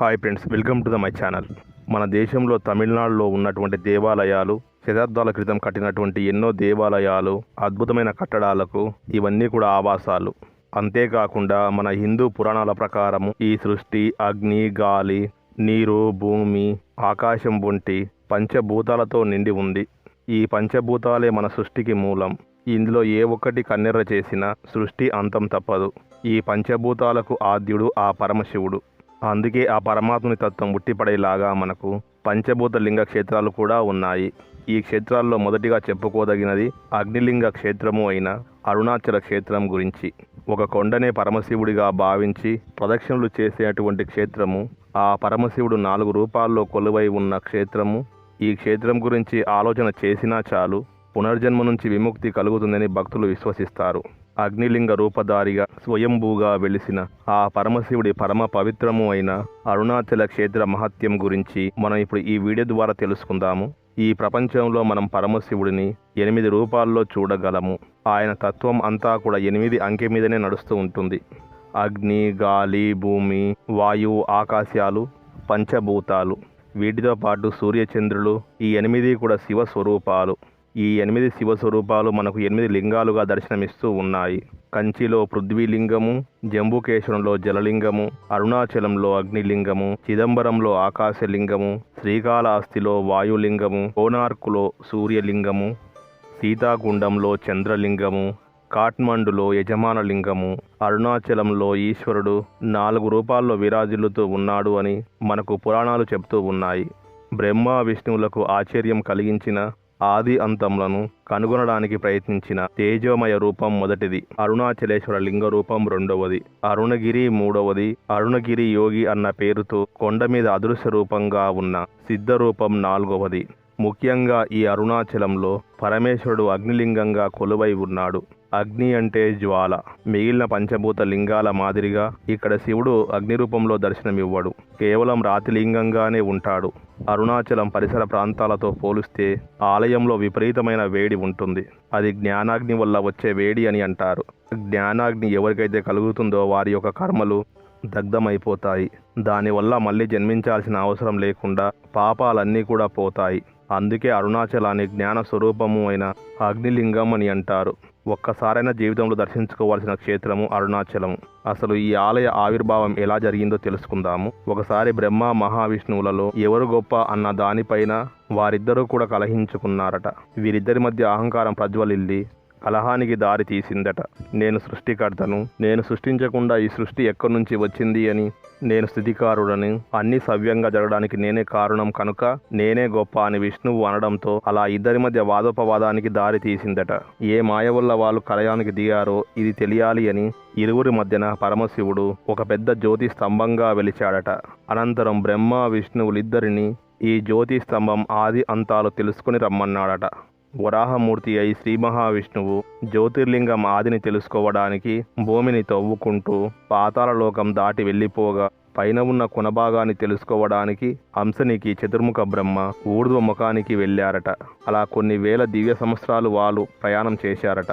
Hi friends welcome to the my channel మన దేశంలో తమిళనాడులో ఉన్నటువంటి దేవాలయాలు శతాబ్దాల క్రితం కట్టినటువంటి ఎన్నో దేవాలయాలు అద్భుతమైన కట్టడాలకు ఇవన్నీ కూడా ఆవాసాలు. అంతేకాకుండా మన హిందూ పురాణాల ప్రకారము ఈ సృష్టి అగ్ని గాలి నీరు భూమి ఆకాశం వంటి పంచభూతాలతో నిండి ఉంది. ఈ పంచభూతాలే మన సృష్టికి మూలం. ఇందులో ఏ ఒక్కటి కన్నెర్ర చేసినా సృష్టి అంతం తప్పదు. ఈ పంచభూతాలకు ఆద్యుడు ఆ పరమశివుడు. అందుకే ఆ పరమాత్ముని తత్వం ఉట్టిపడేలాగా మనకు పంచభూత లింగ క్షేత్రాలు కూడా ఉన్నాయి. ఈ క్షేత్రాల్లో మొదటిగా చెప్పుకోదగినది అగ్నిలింగ క్షేత్రము అయిన అరుణాచల క్షేత్రం గురించి. ఒక కొండనే పరమశివుడిగా భావించి ప్రదక్షిణలు చేసేటువంటి క్షేత్రము ఆ పరమశివుడు నాలుగు రూపాల్లో కొలువై ఉన్న క్షేత్రము ఈ క్షేత్రం గురించి ఆలోచన చేసినా చాలు పునర్జన్మ నుంచి విముక్తి కలుగుతుందని భక్తులు విశ్వసిస్తారు. అగ్నిలింగ రూపధారిగా స్వయంభూగా వెలిసిన ఆ పరమశివుడి పరమ పవిత్రము అయిన అరుణాచల క్షేత్ర మహత్యం గురించి మనం ఇప్పుడు ఈ వీడియో ద్వారా తెలుసుకుందాము. ఈ ప్రపంచంలో మనం పరమశివుడిని ఎనిమిది రూపాల్లో చూడగలము. ఆయన తత్వం అంతా కూడా ఎనిమిది అంకె మీదనే నడుస్తూ ఉంటుంది. అగ్ని గాలి భూమి వాయువు ఆకాశాలు పంచభూతాలు. వీటితో పాటు సూర్యచంద్రులు ఈ ఎనిమిది కూడా శివ స్వరూపాలు. ఈ ఎనిమిది శివ స్వరూపాలు మనకు ఎనిమిది లింగాలుగా దర్శనమిస్తూ ఉన్నాయి. కంచిలో పృథ్వీలింగము జంబుకేశ్వరంలో జలలింగము అరుణాచలంలో అగ్నిలింగము చిదంబరంలో ఆకాశలింగము శ్రీకాళహస్తిలో వాయులింగము కోనార్కులో సూర్యలింగము సీతాకుండంలో చంద్రలింగము కాఠ్మండులో యజమాన లింగము అరుణాచలంలో ఈశ్వరుడు నాలుగు రూపాల్లో విరాజిల్లుతూ ఉన్నాడు అని మనకు పురాణాలు చెబుతూ ఉన్నాయి. బ్రహ్మ విష్ణువులకు ఆశ్చర్యం కలిగించిన ఆది అంతములను కనుగొనడానికి ప్రయత్నించిన తేజోమయ రూపం మొదటిది. అరుణాచలేశ్వర లింగ రూపం రెండవది. అరుణగిరి మూడవది. అరుణగిరి యోగి అన్న పేరుతో కొండ మీద అదృశ్య రూపంగా ఉన్న సిద్ధ రూపం నాలుగవది. ముఖ్యంగా ఈ అరుణాచలంలో పరమేశ్వరుడు అగ్నిలింగంగా కొలువై ఉన్నాడు. అగ్ని అంటే జ్వాల. మిగిలిన పంచభూత లింగాల మాదిరిగా ఇక్కడ శివుడు అగ్ని రూపంలో దర్శనమివ్వడు. కేవలం రాతిలింగంగానే ఉంటాడు. అరుణాచలం పరిసర ప్రాంతాలతో పోలిస్తే ఆలయంలో విపరీతమైన వేడి ఉంటుంది. అది జ్ఞానాగ్ని వల్ల వచ్చే వేడి అని అంటారు. జ్ఞానాగ్ని ఎవరికైతే కలుగుతుందో వారి యొక్క కర్మలు దగ్ధమైపోతాయి. దానివల్ల మళ్ళీ జన్మించాల్సిన అవసరం లేకుండా పాపాలన్నీ కూడా పోతాయి. అందుకే అరుణాచలాన్ని జ్ఞాన స్వరూపము అయిన అగ్నిలింగం అని అంటారు. ఒక్కసారైనా జీవితంలో దర్శించుకోవాల్సిన క్షేత్రము అరుణాచలము అసలు ఈ ఆలయ ఆవిర్భావం ఎలా జరిగిందో తెలుసుకుందాము. ఒకసారి బ్రహ్మ మహావిష్ణువులలో ఎవరు గొప్ప అన్న దానిపైన వారిద్దరూ కూడా కలహించుకున్నారట. వీరిద్దరి మధ్య అహంకారం ప్రజ్వలిల్లి కలహానికి దారి తీసిందట. నేను సృష్టికర్తను. నేను సృష్టించకుండా ఈ సృష్టి ఎక్కడి నుంచి వచ్చింది అని నేను స్థితికారుడని అన్ని సవ్యంగా జరగడానికి నేనే కారణం కనుక నేనే గొప్ప అని విష్ణువు అనడంతో అలా ఇద్దరి మధ్య వాదోపవాదానికి దారి తీసిందట. ఏ మాయ వల్ల వాళ్ళు కలయానికి దిగారో ఇది తెలియాలి అని ఇరువురి మధ్యన పరమశివుడు ఒక పెద్ద జ్యోతి స్తంభంగా వెలిచాడట. అనంతరం బ్రహ్మ విష్ణువులిద్దరిని ఈ జ్యోతి స్తంభం ఆది అంతాలు తెలుసుకుని రమ్మన్నాడట. వరాహమూర్తి అయి శ్రీ మహావిష్ణువు జ్యోతిర్లింగం ఆదిని తెలుసుకోవడానికి భూమిని తవ్వుకుంటూ పాతాళలోకం దాటి వెళ్ళిపోగా పైన ఉన్న కొనభాగాన్ని తెలుసుకోవడానికి హంసనికి చతుర్ముఖ బ్రహ్మ ఊర్ధ్వ ముఖానికి వెళ్ళారట. అలా కొన్ని వేల దివ్య సంవత్సరాలు వాళ్ళు ప్రయాణం చేశారట.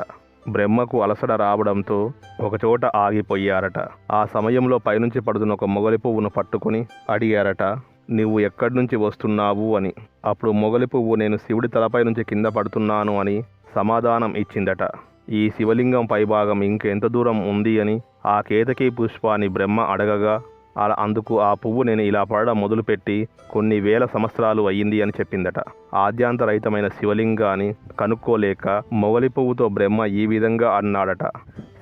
బ్రహ్మకు అలసట రావడంతో ఒకచోట ఆగిపోయారట. ఆ సమయంలో పైనుంచి పడుతున్న ఒక మొగలి పువ్వును పట్టుకుని అడిగారట నీవు ఎక్కడి నుంచి వస్తున్నావు? అని. అప్పుడు మొగలి పువ్వు నేను శివుడి తలపై నుంచి కింద పడుతున్నాను అని సమాధానం ఇచ్చిందట. ఈ శివలింగం పైభాగం ఇంకెంత దూరం ఉంది? అని ఆ కేతకీ పుష్పాన్ని బ్రహ్మ అడగగా అలా అందుకు ఆ పువ్వు నేను ఇలా పడడం మొదలుపెట్టి కొన్ని వేల సంవత్సరాలు అయ్యింది అని చెప్పిందట. ఆద్యాంతరహితమైన శివలింగాన్ని కనుక్కోలేక మొగలి పువ్వుతో బ్రహ్మ ఈ విధంగా అన్నాడట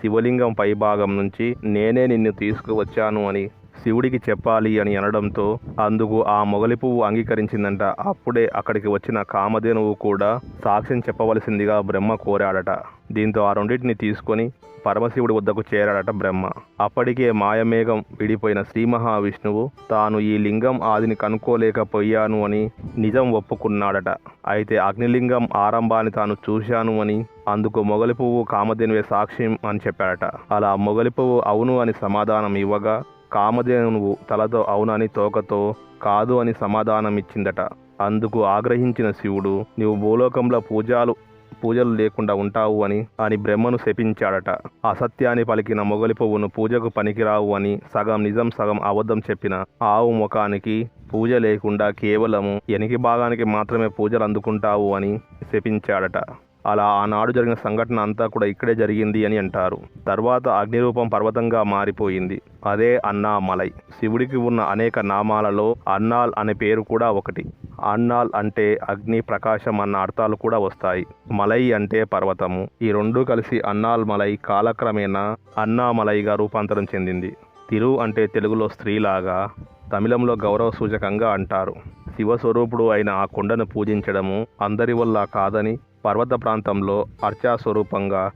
శివలింగం పైభాగం నుంచి నేనే నిన్ను తీసుకువచ్చాను అని శివుడికి చెప్పాలి అని అనడంతో అందుకు ఆ మొగలి పువ్వు అంగీకరించిందంట. అప్పుడే అక్కడికి వచ్చిన కామధేనువు కూడా సాక్ష్యం చెప్పవలసిందిగా బ్రహ్మ కోరాడట. దీంతో ఆ రెండింటిని తీసుకొని పరమశివుడి వద్దకు చేరాడట బ్రహ్మ. అప్పటికే మాయమేఘం విడిపోయిన శ్రీ మహావిష్ణువు తాను ఈ లింగం ఆదిని కనుక్కోలేకపోయాను అని నిజం ఒప్పుకున్నాడట. అయితే అగ్నిలింగం ఆరంభాన్ని తాను చూశాను అని అందుకు మొగలి పువ్వు కామధేనువే సాక్ష్యం అని చెప్పాడట. అలా మొగలి పువ్వు అవును అని సమాధానం ఇవ్వగా కామధేనువు తలతో అవునని తోకతో కాదు అని సమాధానం ఇచ్చిందట అందుకు ఆగ్రహించిన శివుడు నీవు భూలోకంలో పూజాలు పూజలు లేకుండా ఉంటావు అని అని బ్రహ్మను శపించాడట. అసత్యాన్ని పలికిన మొగలి పువ్వును పూజకు పనికిరావు అని సగం నిజం సగం అబద్ధం చెప్పిన ఆవు ముఖానికి పూజ లేకుండా కేవలము ఎనికి భాగానికి మాత్రమే పూజలు అందుకుంటావు అని శపించాడట. అలా ఆనాడు జరిగిన సంఘటన అంతా కూడా ఇక్కడే జరిగింది అని అంటారు. తర్వాత అగ్నిరూపం పర్వతంగా మారిపోయింది. అదే అన్నామలై. శివుడికి ఉన్న అనేక నామాలలో అన్నాల్ అనే పేరు కూడా ఒకటి. అన్నాల్ అంటే అగ్ని ప్రకాశం అన్న అర్థాలు కూడా వస్తాయి. మలై అంటే పర్వతము. ఈ రెండు కలిసి అన్నాల్ మలై కాలక్రమేణా అన్నామలైగా రూపాంతరం చెందింది. తిరు అంటే తెలుగులో స్త్రీలాగా తమిళంలో గౌరవ సూచకంగా అంటారు. శివస్వరూపుడు అయిన ఆ కొండను పూజించడము అందరి వల్ల కాదని పర్వత ప్రాంతంలో అర్చా స్వరూపంగా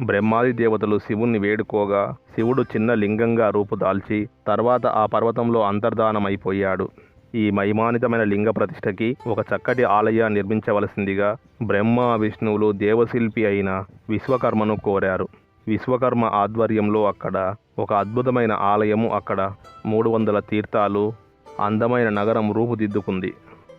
బ్రహ్మాది దేవతలు శివుణ్ణి వేడుకోగా శివుడు చిన్న లింగంగా రూపుదాల్చి తర్వాత ఆ పర్వతంలో అంతర్ధానమైపోయాడు. ఈ మహిమానితమైన లింగ ప్రతిష్టకి ఒక చక్కటి ఆలయాన్ని నిర్మించవలసిందిగా బ్రహ్మ విష్ణువులు దేవశిల్పి అయిన విశ్వకర్మను కోరారు. విశ్వకర్మ ఆధ్వర్యంలో అక్కడ ఒక అద్భుతమైన ఆలయము అక్కడ మూడు వందల తీర్థాలు అందమైన నగరం రూపుదిద్దుకుంది.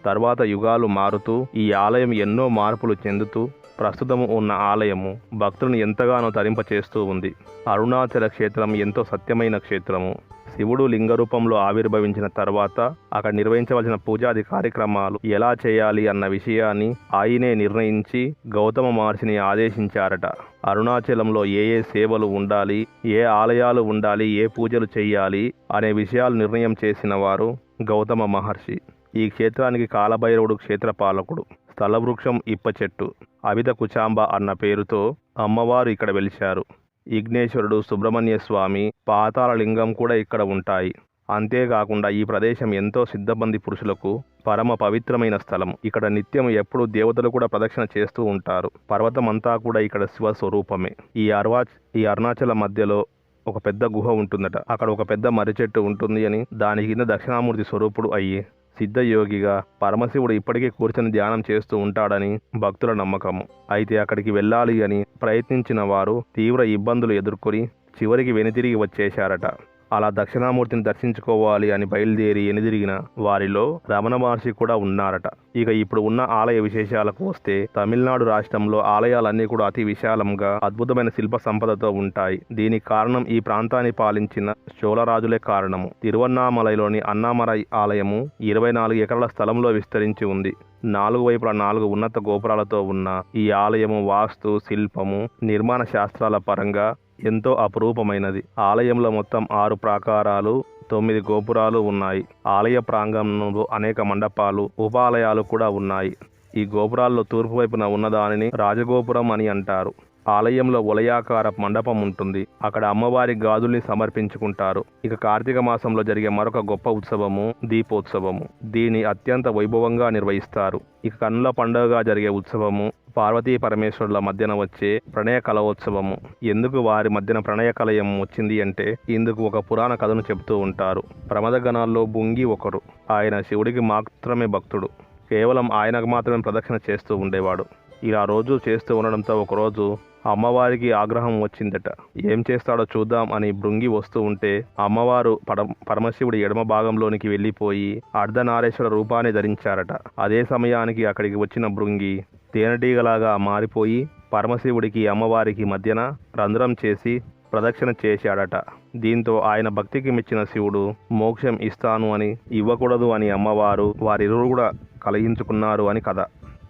తర్వాత యుగాలు మారుతూ ఈ ఆలయం ఎన్నో మార్పులు చెందుతూ ప్రస్తుతం ఉన్న ఆలయము భక్తులను ఎంతగానో తరింపచేస్తూ ఉంది. అరుణాచల క్షేత్రం ఎంతో సత్యమైన క్షేత్రము. శివుడు లింగ రూపంలో ఆవిర్భవించిన తర్వాత అక్కడ నిర్వహించవలసిన పూజాది కార్యక్రమాలు ఎలా చేయాలి అన్న విషయాన్ని ఆయనే నిర్ణయించి గౌతమ మహర్షిని ఆదేశించారట. అరుణాచలంలో ఏ ఏ సేవలు ఉండాలి ఏ ఆలయాలు ఉండాలి ఏ పూజలు చేయాలి అనే విషయాలు నిర్ణయం చేసిన వారు గౌతమ మహర్షి. ఈ క్షేత్రానికి కాలభైరవుడు క్షేత్రపాలకుడు స్థలవృక్షం ఇప్ప చెట్టు అవిత కుచాంబ అన్న పేరుతో అమ్మవారు ఇక్కడ వెలిశారు. విఘ్నేశ్వరుడు సుబ్రహ్మణ్య స్వామి పాతాళలింగం కూడా ఇక్కడ ఉంటాయి. అంతేకాకుండా ఈ ప్రదేశం ఎంతో సిద్ధబంది పురుషులకు పరమ పవిత్రమైన స్థలం. ఇక్కడ నిత్యం ఎప్పుడు దేవతలు కూడా ప్రదక్షిణ చేస్తూ ఉంటారు. పర్వతం అంతా కూడా ఇక్కడ శివ స్వరూపమే ఈ అర్వా ఈ అరుణాచల మధ్యలో ఒక పెద్ద గుహ ఉంటుందట. అక్కడ ఒక పెద్ద మర్రి చెట్టు ఉంటుంది అని దాని కింద దక్షిణామూర్తి స్వరూపుడు అయ్యి సిద్ధయోగిగా పరమశివుడు ఇప్పటికీ కూర్చొని ధ్యానం చేస్తూ ఉంటాడని భక్తుల నమ్మకం అయితే అక్కడికి వెళ్ళాలి అని ప్రయత్నించిన వారు తీవ్ర ఇబ్బందులు ఎదుర్కొని చివరికి వెనుతిరిగి వచ్చేశారట. అలా దక్షిణామూర్తిని దర్శించుకోవాలి అని బయలుదేరి ఎనిదిరిగిన వారిలో రమణ మహర్షి కూడా ఉన్నారట. ఇక ఇప్పుడు ఉన్న ఆలయ విశేషాలకు వస్తే తమిళనాడు రాష్ట్రంలో ఆలయాలన్నీ కూడా అతి విశాలంగా అద్భుతమైన శిల్ప సంపదతో ఉంటాయి. దీనికి కారణం ఈ ప్రాంతాన్ని పాలించిన చోళరాజులే కారణము. తిరువన్నామలైలోని అన్నామరై ఆలయము ఇరవై నాలుగు ఎకరాల స్థలంలో విస్తరించి ఉంది. నాలుగు వైపుల నాలుగు ఉన్నత గోపురాలతో ఉన్న ఈ ఆలయము వాస్తు శిల్పము నిర్మాణ శాస్త్రాల పరంగా ఎంతో అపురూపమైనది. ఆలయంలో మొత్తం ఆరు ప్రాకారాలు తొమ్మిది గోపురాలు ఉన్నాయి. ఆలయ ప్రాంగణంలో అనేక మండపాలు ఉపాలయాలు కూడా ఉన్నాయి. ఈ గోపురాల్లో తూర్పు వైపున ఉన్నదానిని రాజగోపురం అని అంటారు. ఆలయంలో ఉలయాకార మండపం ఉంటుంది. అక్కడ అమ్మవారి గాజుల్ని సమర్పించుకుంటారు. ఇక కార్తీక మాసంలో జరిగే మరొక గొప్ప ఉత్సవము దీపోత్సవము. దీని అత్యంత వైభవంగా నిర్వహిస్తారు. ఇక కన్నుల పండుగగా జరిగే ఉత్సవము పార్వతీ పరమేశ్వరుల మధ్యన వచ్చే ప్రణయ కలవోత్సవము ఎందుకు వారి మధ్యన ప్రణయ కలయం వచ్చింది అంటే ఇందుకు ఒక పురాణ కథను చెబుతూ ఉంటారు. ప్రమద గణాల్లో బుంగి ఒకరు. ఆయన శివుడికి మాత్రమే భక్తుడు. కేవలం ఆయనకు మాత్రమే ప్రదక్షిణ చేస్తూ ఉండేవాడు. ఇలా రోజు చేస్తూ ఉండడంతో ఒకరోజు అమ్మవారికి ఆగ్రహం వచ్చిందట. ఏం చేస్తాడో చూద్దాం అని బృంగి వస్తూ ఉంటే అమ్మవారు పడ పరమశివుడి ఎడమ భాగంలోనికి వెళ్ళిపోయి అర్ధనారేశ్వర రూపాన్ని ధరించారట. అదే సమయానికి అక్కడికి వచ్చిన బృంగి తేనెటీగలాగా మారిపోయి పరమశివుడికి అమ్మవారికి మధ్యన రంధ్రం చేసి ప్రదక్షిణ చేశాడట. దీంతో ఆయన భక్తికి మెచ్చిన శివుడు మోక్షం ఇస్తాను అని ఇవ్వకూడదు అని అమ్మవారు వారిరువురు కూడా కలిగించుకున్నారు అని కథ.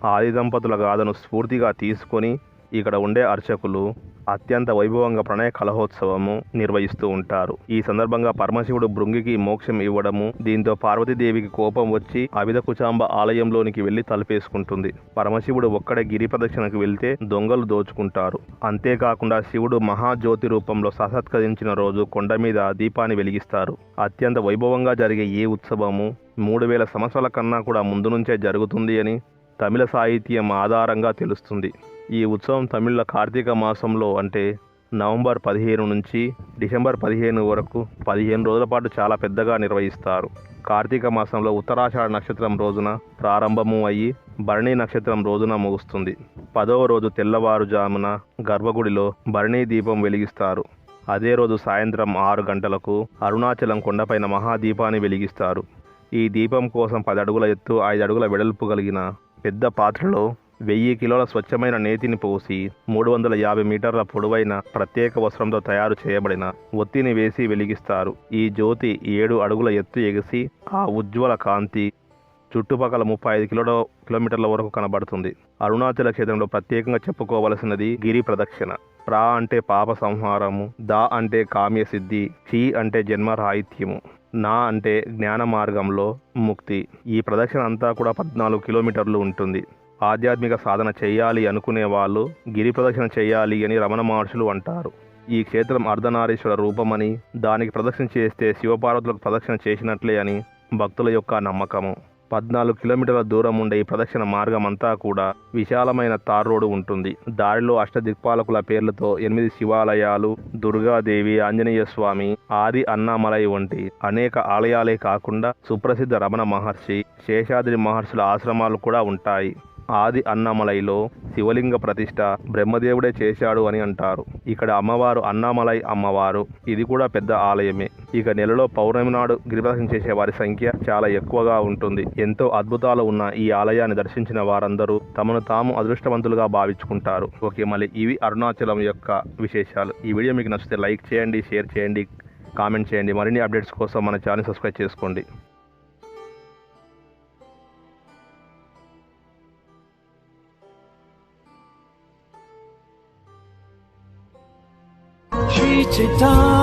ఆది దంపతుల గాథను స్ఫూర్తిగా తీసుకొని ఇక్కడ ఉండే అర్చకులు అత్యంత వైభవంగా ప్రణయ కలహోత్సవము నిర్వహిస్తూ ఉంటారు. ఈ సందర్భంగా పరమశివుడు భృంగికి మోక్షం ఇవ్వడము దీంతో పార్వతీదేవికి కోపం వచ్చి అవిధ కుచాంబ ఆలయంలోనికి వెళ్ళి తలపేసుకుంటుంది. పరమశివుడు ఒక్కడే గిరి ప్రదక్షిణకు వెళ్తే దొంగలు దోచుకుంటారు. అంతేకాకుండా శివుడు మహాజ్యోతి రూపంలో ససత్కరించిన రోజు కొండ మీద దీపాన్ని వెలిగిస్తారు. అత్యంత వైభవంగా జరిగే ఈ ఉత్సవము మూడు వేల సంవత్సరాల కన్నా కూడా ముందు నుంచే జరుగుతుంది అని తమిళ సాహిత్యం ఆధారంగా తెలుస్తుంది. ఈ ఉత్సవం తమిళ కార్తీక మాసంలో అంటే నవంబర్ పదిహేను నుంచి డిసెంబర్ పదిహేను వరకు పదిహేను రోజుల పాటు చాలా పెద్దగా నిర్వహిస్తారు. కార్తీక మాసంలో ఉత్తరాషాఢ నక్షత్రం రోజున ప్రారంభము అయ్యి భరణి నక్షత్రం రోజున ముగుస్తుంది. పదవ రోజు తెల్లవారుజామున గర్భగుడిలో భరణి దీపం వెలిగిస్తారు. అదే రోజు సాయంత్రం ఆరు గంటలకు అరుణాచలం కొండపైన మహాదీపాన్ని వెలిగిస్తారు. ఈ దీపం కోసం పది అడుగుల ఎత్తు ఐదు అడుగుల వెడల్పు కలిగిన పెద్ద పాత్రలో వెయ్యి కిలోల స్వచ్ఛమైన నేతిని పోసి మూడు వందల యాభై మీటర్ల పొడవైన ప్రత్యేక వస్త్రంతో తయారు చేయబడిన ఒత్తిని వేసి వెలిగిస్తారు. ఈ జ్యోతి ఏడు అడుగుల ఎత్తు ఎగిసి ఆ ఉజ్వల కాంతి చుట్టుపక్కల ముప్పై ఐదు కిలో కిలోమీటర్ల వరకు కనబడుతుంది. అరుణాచల క్షేత్రంలో ప్రత్యేకంగా చెప్పుకోవలసినది గిరి ప్రదక్షిణ. ప్రా అంటే పాప సంహారము దా అంటే కామ్య సిద్ధి క్షీ అంటే జన్మ రాహిత్యము నా అంటే జ్ఞాన మార్గంలో ముక్తి. ఈ ప్రదక్షిణ అంతా కూడా పద్నాలుగు కిలోమీటర్లు ఉంటుంది. ఆధ్యాత్మిక సాధన చేయాలి అనుకునే వాళ్ళు గిరి ప్రదక్షిణ చేయాలి అని రమణ మహర్షులు అంటారు. ఈ క్షేత్రం అర్ధనారీశ్వర రూపమని దానికి ప్రదక్షిణ చేస్తే శివపార్వతులకు ప్రదక్షిణ చేసినట్లే అని భక్తుల యొక్క నమ్మకము. పద్నాలుగు కిలోమీటర్ల దూరం ఉండే ఈ ప్రదక్షిణ మార్గం అంతా కూడా విశాలమైన తార్ రోడ్డు ఉంటుంది. దారిలో అష్టదిక్పాలకుల పేర్లతో ఎనిమిది శివాలయాలు దుర్గాదేవి ఆంజనేయ స్వామి ఆది అన్నామలై వంటి అనేక ఆలయాలే కాకుండా సుప్రసిద్ధ రమణ మహర్షి శేషాద్రి మహర్షుల ఆశ్రమాలు కూడా ఉంటాయి. ఆది అన్నామలైలో శివలింగ ప్రతిష్ట బ్రహ్మదేవుడే చేశాడు అని అంటారు. ఇక్కడ అమ్మవారు అన్నామలై అమ్మవారు. ఇది కూడా పెద్ద ఆలయమే. ఇక నెలలో పౌర్ణమి నాడు గిరిప్రదక్షిణ చేసే వారి సంఖ్య చాలా ఎక్కువగా ఉంటుంది. ఎంతో అద్భుతాలు ఉన్న ఈ ఆలయాన్ని దర్శించిన వారందరూ తమను తాము అదృష్టవంతులుగా భావించుకుంటారు. ఓకే మళ్ళీ ఇవి అరుణాచలం యొక్క విశేషాలు. ఈ వీడియో మీకు నచ్చితే లైక్ చేయండి షేర్ చేయండి కామెంట్ చేయండి. మరిన్ని అప్డేట్స్ కోసం మన ఛానల్ సబ్స్క్రైబ్ చేసుకోండి. 给他